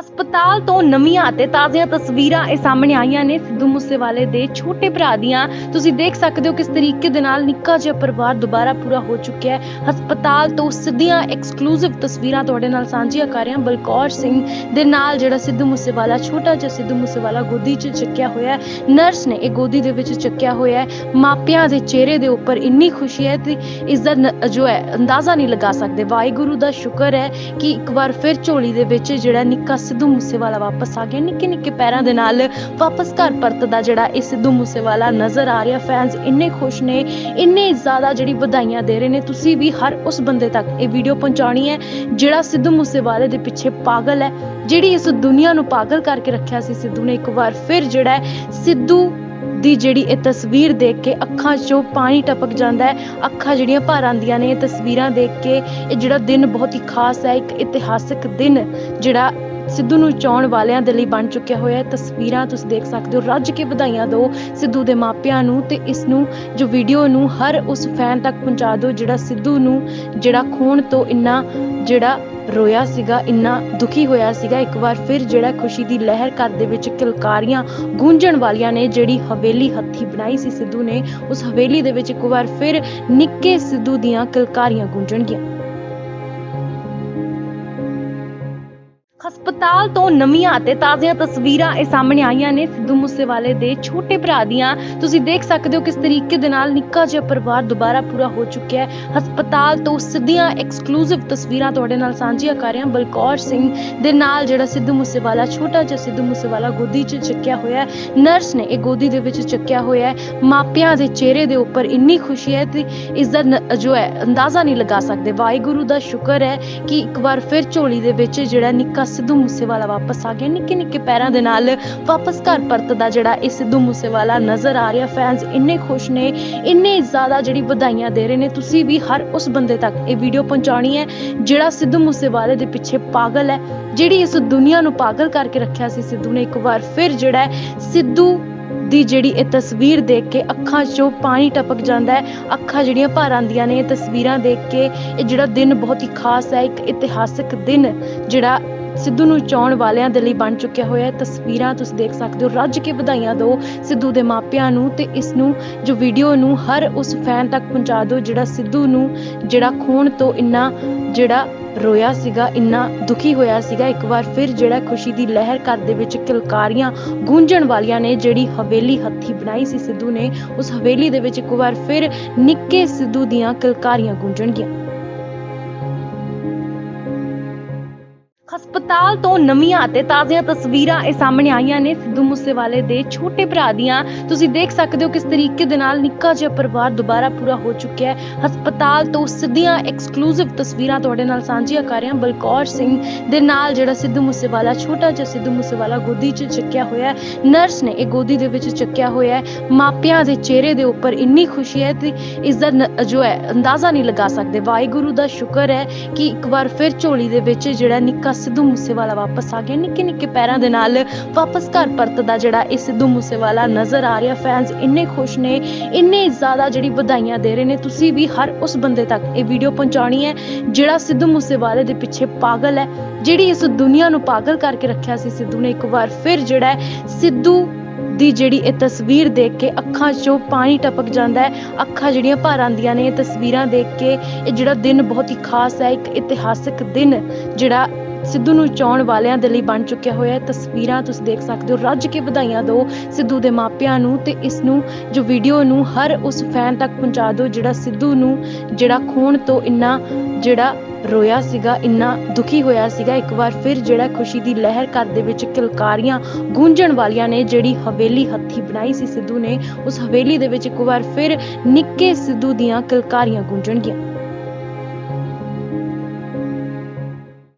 ਹਸਪਤਾਲ ਤੋਂ ਨਵੀਆਂ ਅਤੇ ਤਾਜ਼ੀਆਂ ਤਸਵੀਰਾਂ ਇਹ ਸਾਹਮਣੇ ਆਈਆਂ ਨੇ। ਸਿੱਧੂ ਮੂਸੇਵਾਲੇ ਦੇ ਛੋਟੇ ਭਰਾ ਦੀਆਂ। ਤੁਸੀਂ ਦੇਖ ਸਕਦੇ ਹੋ ਕਿਸ ਤਰੀਕੇ ਦੇ ਨਾਲ ਨਿੱਕਾ ਜਿਹਾ ਪਰਿਵਾਰ ਦੁਬਾਰਾ ਪੂਰਾ ਹੋ ਚੁੱਕਿਆ ਹੈ। ਹਸਪਤਾਲ ਤੋਂ ਸਿੱਧੀਆਂ ਐਕਸਕਲੂਸਿਵ ਤਸਵੀਰਾਂ ਤੁਹਾਡੇ ਨਾਲ ਸਾਂਝੀਆਂ ਕਰ ਰਿਹਾ ਬਲਕੌਰ ਸਿੰਘ ਦੇ ਨਾਲ ਜਿਹੜਾ ਸਿੱਧੂ ਮੂਸੇਵਾਲਾ, ਛੋਟਾ ਜਿਹਾ ਸਿੱਧੂ ਮੂਸੇਵਾਲਾ ਗੋਦੀ 'ਚ ਚੱਕਿਆ ਹੋਇਆ ਹੈ। ਨਰਸ ਨੇ ਇਹ ਗੋਦੀ ਦੇ ਵਿੱਚ ਚੱਕਿਆ ਹੋਇਆ ਹੈ। ਮਾਪਿਆਂ ਦੇ ਚਿਹਰੇ ਦੇ ਉੱਪਰ ਇੰਨੀ ਖੁਸ਼ੀ ਹੈ ਤੇ ਇਸ ਦਾ ਨ- ਜੋ ਹੈ, ਅੰਦਾਜ਼ਾ ਨਹੀਂ ਲਗਾ ਸਕਦੇ। ਵਾਹਿਗੁਰੂ ਦਾ ਸ਼ੁਕਰ ਹੈ ਕਿ ਇੱਕ ਵਾਰ ਫਿਰ ਝੋਲੀ ਦੇ ਵਿੱਚ ਜਿਹੜਾ ਨਿੱਕਾ ਸਿੱਧੂ ਮੂਸੇਵਾਲਾ ਵਾਪਸ ਆ ਗਿਆ। ਨਿੱਕੇ ਨਿੱਕੇ ਪੈਰਾਂ ਦੇ ਨਾਲ ਵਾਪਸ ਘਰ ਪਰਤਦਾ ਜਿਹੜਾ ਇਹ ਸਿੱਧੂ ਮੂਸੇਵਾਲਾ ਨਜ਼ਰ ਆ ਰਿਹਾ। ਫੈਨਸ ਇੰਨੇ ਖੁਸ਼ ਨੇ, ਇੰਨੇ ਜ਼ਿਆਦਾ ਜਿਹੜੀ ਵਧਾਈਆਂ ਦੇ ਰਹੇ ਨੇ। ਤੁਸੀਂ ਵੀ ਹਰ ਉਸ ਬੰਦੇ ਤੱਕ ਇਹ ਵੀਡੀਓ ਪਹੁੰਚਾਉਣੀ ਹੈ ਜਿਹੜਾ ਸਿੱਧੂ ਮੂਸੇਵਾਲੇ ਦੇ ਪਿੱਛੇ ਪਾਗਲ ਹੈ, ਜਿਹੜੀ ਇਸ ਦੁਨੀਆ ਨੂੰ ਪਾਗਲ ਕਰਕੇ ਰੱਖਿਆ ਸੀ ਸਿੱਧੂ ਨੇ ਇੱਕ ਵਾਰ ਫਿਰ ਜਿਹੜਾ ਸਿੱਧੂ ਦੀ ਜਿਹੜੀ ਇਹ ਤਸਵੀਰ ਦੇਖ ਕੇ ਅੱਖਾਂ 'ਚੋਂ ਪਾਣੀ ਟਪਕ ਜਾਂਦਾ ਹੈ। ਅੱਖਾਂ ਜਿਹੜੀਆਂ ਭਰ ਆਉਂਦੀਆਂ ਨੇ ਇਹ ਤਸਵੀਰਾਂ ਦੇਖ ਕੇ, ਇਹ ਜਿਹੜਾ ਦਿਨ ਬਹੁਤ ਹੀ ਖਾਸ ਹੈ, ਇੱਕ ਇਤਿਹਾਸਕ ਦਿਨ ਜਿਹੜਾ ਸਿੱਧੂ ਨੂੰ ਚਾਉਣ ਵਾਲਿਆਂ ਦੇ ਲਈ ਬਣ ਚੁੱਕਿਆ ਹੋਇਆ ਤਸਵੀਰਾਂ ਤੁਸੀਂ ਦੇਖ ਸਕਦੇ ਹੋ। ਰੱਜ ਕੇ ਵਧਾਈਆਂ ਦਿਓ ਸਿੱਧੂ ਦੇ ਮਾਪਿਆਂ ਨੂੰ ਤੇ ਇਸ ਨੂੰ ਜੋ ਵੀਡੀਓ ਨੂੰ ਹਰ ਉਸ ਫੈਨ ਤੱਕ ਪਹੁੰਚਾ ਦਿਓ ਜਿਹੜਾ ਸਿੱਧੂ ਨੂੰ ਜਿਹੜਾ ਖੋਣ ਤੋਂ ਇੰਨਾ ਜਿਹੜਾ ਰੋਇਆ ਸੀਗਾ, ਇੰਨਾ ਦੁਖੀ ਹੋਇਆ ਸੀਗਾ, ਇੱਕ ਵਾਰ ਫਿਰ ਜਿਹੜਾ ਖੁਸ਼ੀ ਦੀ ਲਹਿਰ ਘਰ ਦੇ ਵਿੱਚ ਕਿਲਕਾਰੀਆਂ ਗੂੰਜਣ ਵਾਲੀਆਂ ਨੇ, ਜਿਹੜੀ ਹਵੇਲੀ ਹੱਥੀ ਬਣਾਈ ਸੀ ਸਿੱਧੂ ਨੇ, ਉਸ ਹਵੇਲੀ ਦੇ ਵਿੱਚ ਇੱਕ ਵਾਰ ਫਿਰ ਨਿੱਕੇ ਸਿੱਧੂ ਦੀਆਂ ਕਿਲਕਾਰੀਆਂ ਗੂੰਜਣਗੀਆਂ। ਹਸਪਤਾਲ ਤੋਂ ਨਵੀਆਂ ਅਤੇ ਤਾਜ਼ੀਆਂ ਤਸਵੀਰਾਂ ਇਹ ਸਾਹਮਣੇ ਆਈਆਂ ਨੇ। ਸਿੱਧੂ ਮੂਸੇਵਾਲੇ ਦੇ ਛੋਟੇ ਭਰਾ ਦੀਆਂ। ਤੁਸੀਂ ਦੇਖ ਸਕਦੇ ਹੋ ਕਿਸ ਤਰੀਕੇ ਦੇ ਨਾਲ ਨਿੱਕਾ ਜਿਹਾ ਪਰਿਵਾਰ ਦੁਬਾਰਾ ਪੂਰਾ ਹੋ ਚੁੱਕਿਆ ਹੈ। ਹਸਪਤਾਲ ਤੋਂ ਸਿੱਧੀਆਂ ਐਕਸਕਲੂਸਿਵ ਤਸਵੀਰਾਂ ਤੁਹਾਡੇ ਨਾਲ ਸਾਂਝੀਆਂ ਕਰ ਰਹੇ ਹਾਂ। ਬਲਕੌਰ ਸਿੰਘ ਦੇ ਨਾਲ ਜਿਹੜਾ ਸਿੱਧੂ ਮੂਸੇਵਾਲਾ, ਛੋਟਾ ਜਿਹਾ ਸਿੱਧੂ ਮੂਸੇਵਾਲਾ ਗੋਦੀ 'ਚ ਚੱਕਿਆ ਹੋਇਆ ਹੈ। ਨਰਸ ਨੇ ਇਹ ਗੋਦੀ ਦੇ ਵਿੱਚ ਚੱਕਿਆ ਹੋਇਆ ਹੈ। ਮਾਪਿਆਂ ਦੇ ਚਿਹਰੇ ਦੇ ਉੱਪਰ ਇੰਨੀ ਖੁਸ਼ੀ ਹੈ ਤੇ ਇਸ ਦਾ ਜੋ ਹੈ, ਅੰਦਾਜ਼ਾ ਨਹੀਂ ਲਗਾ ਸਕਦੇ। ਵਾਹਿਗੁਰੂ ਦਾ ਸ਼ੁਕਰ ਹੈ ਕਿ ਇੱਕ ਵਾਰ ਫਿਰ ਝੋਲੀ ਦੇ ਵਿੱਚ ਜਿਹੜਾ ਨਿੱਕਾ ਸਿੱਧੂ ਮੂਸੇਵਾਲਾ ਵਾਪਸ ਆ ਗਿਆ। ਨਿੱਕੇ ਨਿੱਕੇ ਪੈਰਾਂ ਦੇ ਨਾਲ ਵਾਪਸ ਘਰ ਪਰਤਦਾ ਜਿਹੜਾ ਇਹ ਸਿੱਧੂ ਮੂਸੇਵਾਲਾ ਨਜ਼ਰ ਆ ਰਿਹਾ। ਫੈਨਸ ਇੰਨੇ ਖੁਸ਼ ਨੇ, ਇੰਨੇ ਜ਼ਿਆਦਾ ਜਿਹੜੀ ਵਧਾਈਆਂ ਦੇ ਰਹੇ ਨੇ। ਤੁਸੀਂ ਵੀ ਹਰ ਉਸ ਬੰਦੇ ਤੱਕ ਇਹ ਵੀਡੀਓ ਪਹੁੰਚਾਉਣੀ ਹੈ ਜਿਹੜਾ ਸਿੱਧੂ ਮੂਸੇਵਾਲੇ ਦੇ ਪਿੱਛੇ ਪਾਗਲ ਹੈ। ਜਿਹੜੀ ਇਸ ਦੁਨੀਆ ਨੂੰ ਪਾਗਲ ਕਰਕੇ ਰੱਖਿਆ ਸੀ ਸਿੱਧੂ ਨੇ ਇੱਕ ਵਾਰ ਫਿਰ ਜਿਹੜਾ ਸਿੱਧੂ ਦੀ ਜਿਹੜੀ ਇਹ ਤਸਵੀਰ ਦੇਖ ਕੇ ਅੱਖਾਂ 'ਚੋਂ ਪਾਣੀ ਟਪਕ ਜਾਂਦਾ ਹੈ। ਅੱਖਾਂ ਜਿਹੜੀਆਂ ਭਰ ਆਉਂਦੀਆਂ ਨੇ ਇਹ ਤਸਵੀਰਾਂ ਦੇਖ ਕੇ, ਇਹ ਜਿਹੜਾ ਦਿਨ ਬਹੁਤ ਹੀ ਖਾਸ ਹੈ, ਇੱਕ ਇਤਿਹਾਸਕ ਦਿਨ ਜਿਹੜਾ ਸਿੱਧੂ ਨੂੰ ਚਾਉਣ ਵਾਲਿਆਂ ਦੇ ਲਈ ਬਣ ਚੁੱਕਿਆ ਹੋਇਆ ਤਸਵੀਰਾਂ ਤੁਸੀਂ ਦੇਖ ਸਕਦੇ ਹੋ। ਰੱਜ ਕੇ ਵਧਾਈਆਂ ਦਿਓ ਸਿੱਧੂ ਦੇ ਮਾਪਿਆਂ ਨੂੰ ਤੇ ਇਸ ਨੂੰ ਜੋ ਵੀਡੀਓ ਨੂੰ ਹਰ ਉਸ ਫੈਨ ਤੱਕ ਪਹੁੰਚਾ ਦਿਓ ਜਿਹੜਾ ਸਿੱਧੂ ਨੂੰ ਜਿਹੜਾ ਖੋਣ ਤੋਂ ਇੰਨਾ ਜਿਹੜਾ ਰੋਇਆ ਸੀਗਾ, ਇੰਨਾ ਦੁਖੀ ਹੋਇਆ ਸੀਗਾ। ਇੱਕ ਵਾਰ ਫਿਰ ਜਿਹੜਾ ਖੁਸ਼ੀ ਦੀ ਲਹਿਰ ਘਰ ਦੇ ਵਿੱਚ ਕਿਲਕਾਰੀਆਂ ਗੂੰਜਣ ਵਾਲੀਆਂ ਨੇ, ਜਿਹੜੀ ਹਵੇਲੀ ਹੱਥੀ ਬਣਾਈ ਸੀ ਸਿੱਧੂ ਨੇ, ਉਸ ਹਵੇਲੀ ਦੇ ਵਿੱਚ ਇੱਕ ਵਾਰ ਫਿਰ ਨਿੱਕੇ ਸਿੱਧੂ ਦੀਆਂ ਕਿਲਕਾਰੀਆਂ ਗੂੰਜਣਗੀਆਂ। ਹਸਪਤਾਲ ਤੋਂ ਨਵੀਆਂ ਤੇ ਤਾਜ਼ੀਆਂ ਤਸਵੀਰਾਂ ਇਹ ਸਾਹਮਣੇ ਆਈਆਂ ਨੇ ਸਿੱਧੂ ਮੂਸੇਵਾਲੇ ਦੇ ਛੋਟੇ ਭਰਾ ਦੀਆਂ। ਤੁਸੀਂ ਦੇਖ ਸਕਦੇ ਹੋ ਕਿਸ ਤਰੀਕੇ ਦੇ ਨਾਲ ਨਿੱਕਾ ਜਿਹਾ ਪਰਿਵਾਰ ਦੁਬਾਰਾ ਪੂਰਾ ਹੋ ਚੁੱਕਿਆ ਹੈ। ਹਸਪਤਾਲ ਤੋਂ ਸਿੱਧੀਆਂ ਐਕਸਕਲੂਸਿਵ ਤਸਵੀਰਾਂ ਤੁਹਾਡੇ ਨਾਲ ਸਾਂਝੀਆਂ ਕਰ ਰਹੇ ਹਾਂ। ਬਲਕੌਰ ਸਿੰਘ ਦੇ ਨਾਲ ਜਿਹੜਾ ਸਿੱਧੂ ਮੂਸੇਵਾਲਾ, ਛੋਟਾ ਜਿਹਾ ਸਿੱਧੂ ਮੂਸੇਵਾਲਾ ਗੋਦੀ 'ਚ ਚੱਕਿਆ ਹੋਇਆ ਹੈ। ਨਰਸ ਨੇ ਇਹ ਗੋਦੀ ਦੇ ਵਿੱਚ ਚੱਕਿਆ ਹੋਇਆ ਹੈ। ਮਾਪਿਆਂ ਦੇ ਚਿਹਰੇ ਦੇ ਉੱਪਰ ਇੰਨੀ ਖੁਸ਼ੀ ਹੈ ਤੇ ਇਸ ਦਾ ਜੋ ਹੈ, ਅੰਦਾਜ਼ਾ ਨਹੀਂ ਲਗਾ ਸਕਦੇ। ਵਾਹਿਗੁਰੂ ਦਾ ਸ਼ੁਕਰ ਹੈ ਕਿ ਇੱਕ ਵਾਰ ਫਿਰ ਝੋਲੀ ਦੇ ਵਿੱਚ ਜਿਹੜਾ ਨਿੱਕਾ ਸਿੱਧੂ ਮੂਸੇਵਾਲਾ ਵਾਪਸ ਆ ਗਿਆ। ਨਿੱਕੇ ਨਿੱਕੇ ਪੈਰਾਂ ਦੇ ਨਾਲ ਵਾਪਸ ਘਰ ਪਰਤਦਾ ਜਿਹੜਾ ਇਹ ਸਿੱਧੂ ਮੂਸੇਵਾਲਾ ਨਜ਼ਰ ਆ ਰਿਹਾ। ਫੈਨਸ ਇੰਨੇ ਖੁਸ਼ ਨੇ, ਇੰਨੇ ਜ਼ਿਆਦਾ ਜਿਹੜੀ ਵਧਾਈਆਂ ਦੇ ਰਹੇ ਨੇ। ਤੁਸੀਂ ਵੀ ਹਰ ਉਸ ਬੰਦੇ ਤੱਕ ਇਹ ਵੀਡੀਓ ਪਹੁੰਚਾਉਣੀ ਹੈ, ਜਿਹੜਾ ਸਿੱਧੂ ਮੂਸੇਵਾਲੇ ਦੇ ਪਿੱਛੇ ਪਾਗਲ ਹੈ, ਜਿਹੜੀ ਇਸ ਦੁਨੀਆ ਨੂੰ ਪਾਗਲ ਕਰਕੇ ਰੱਖਿਆ ਸੀ ਸਿੱਧੂ ਨੇ ਇੱਕ ਵਾਰ ਫਿਰ ਜਿਹੜਾ ਸਿੱਧੂ ਦੀ ਜਿਹੜੀ ਇਹ ਤਸਵੀਰ ਦੇਖ ਕੇ ਅੱਖਾਂ 'ਚੋਂ ਪਾਣੀ ਟਪਕ ਜਾਂਦਾ ਹੈ। ਅੱਖਾਂ ਜਿਹੜੀਆਂ ਭਰ ਆਉਂਦੀਆਂ ਨੇ ਇਹ ਤਸਵੀਰਾਂ ਦੇਖ ਕੇ, ਇਹ ਜਿਹੜਾ ਦਿਨ ਬਹੁਤ ਹੀ ਖਾਸ ਹੈ, ਇੱਕ ਇਤਿਹਾਸਕ ਦਿਨ ਜਿਹੜਾ ਸਿੱਧੂ ਨੂੰ ਚਾਉਣ ਵਾਲਿਆਂ ਦੇ ਲਈ ਬਣ ਚੁੱਕਿਆ ਹੋਇਆ ਹੈ ਤਸਵੀਰਾਂ ਤੁਸੀਂ ਦੇਖ ਸਕਦੇ ਹੋ। ਰੱਜ ਕੇ ਵਧਾਈਆਂ ਦਿਓ ਸਿੱਧੂ ਦੇ ਮਾਪਿਆਂ ਨੂੰ ਤੇ ਇਸ ਨੂੰ ਜੋ ਵੀਡੀਓ ਨੂੰ ਹਰ ਉਸ ਫੈਨ ਤੱਕ ਪਹੁੰਚਾ ਦਿਓ ਜਿਹੜਾ ਸਿੱਧੂ ਨੂੰ ਜਿਹੜਾ ਖੋਣ ਤੋਂ ਇੰਨਾ ਜਿਹੜਾ ਰੋਇਆ ਸੀਗਾ, ਇੰਨਾ ਦੁਖੀ ਹੋਇਆ ਸੀਗਾ, ਇੱਕ ਵਾਰ ਫਿਰ ਜਿਹੜਾ ਖੁਸ਼ੀ ਦੀ ਲਹਿਰ ਘਰ ਦੇ ਵਿੱਚ ਕਿਲਕਾਰੀਆਂ ਗੂੰਜਣ ਵਾਲੀਆਂ ਨੇ, ਜਿਹੜੀ ਹਵੇਲੀ ਹੱਥੀ ਬਣਾਈ ਸੀ ਸਿੱਧੂ ਨੇ, ਉਸ ਹਵੇਲੀ ਦੇ ਵਿੱਚ ਇੱਕ ਵਾਰ ਫਿਰ ਨਿੱਕੇ ਸਿੱਧੂ ਦੀਆਂ ਕਿਲਕਾਰੀਆਂ ਗੂੰਜਣਗੀਆਂ।